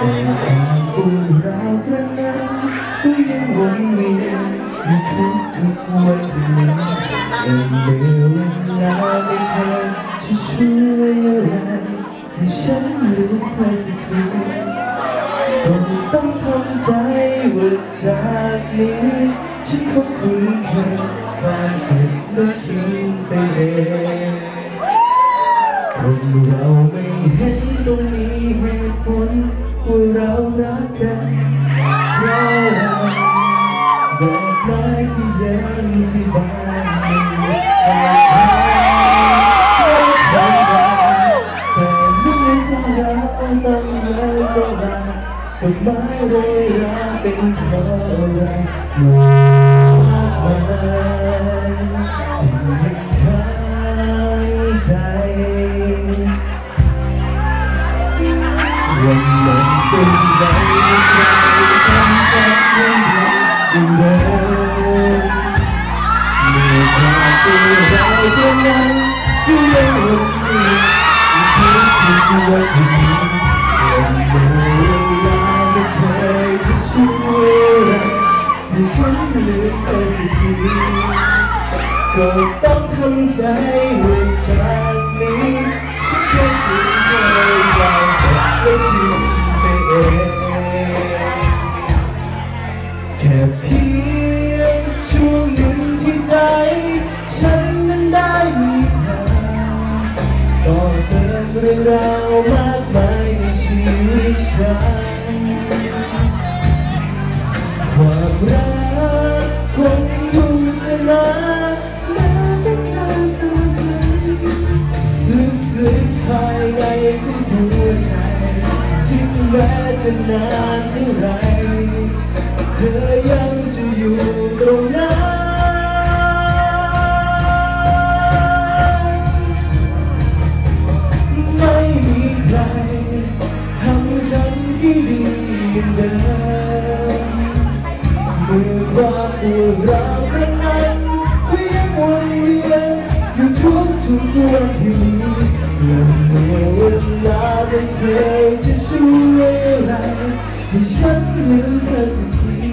แต่ความปวดร้าวครั้งนั้นก็ยังวนเวียนอยู่ทุกทุกวันและเมื่อเวลาไม่เคยจะช่วยอะไรให้ฉันรู้เธอสักทีต้องต้องทำใจว่าจากนี้ฉันคงคุ้นเคยความเจ็บและชินไปเองคนเราไม่เห็นตรงนี้ ดอกไม้ที่ยังที่บ้านไม่มีใครทำแต่เมื่อเราต้องเลยก็ลาดอกไม้โรยราเป็นเพราะอะไรมากมายที่ยังค้างใจวันนั้นจึงได้ใจทำจ ก็ต้องทำใจว่าจากนี้ฉันคงไม่เคยอยากจะและชินไปเองแค่เพียงช่วงหนึ่งที่ใจ ฉันนั้นได้มีเธอต่อเติมเรื่องราวมา ลึกๆภายในของหัวใจที่แม้จะนานเท่าไร เธอยังจะอยู่ตรงนั้นไม่มีใครทำฉันให้ดีอย่างเดิมเมื่อความปวดร้าวนั้นก็ยังวนเวียน ทุกวันที่มีและเวลาไม่เคยจะช่วยอะไรให้ฉันลืมเธอสักที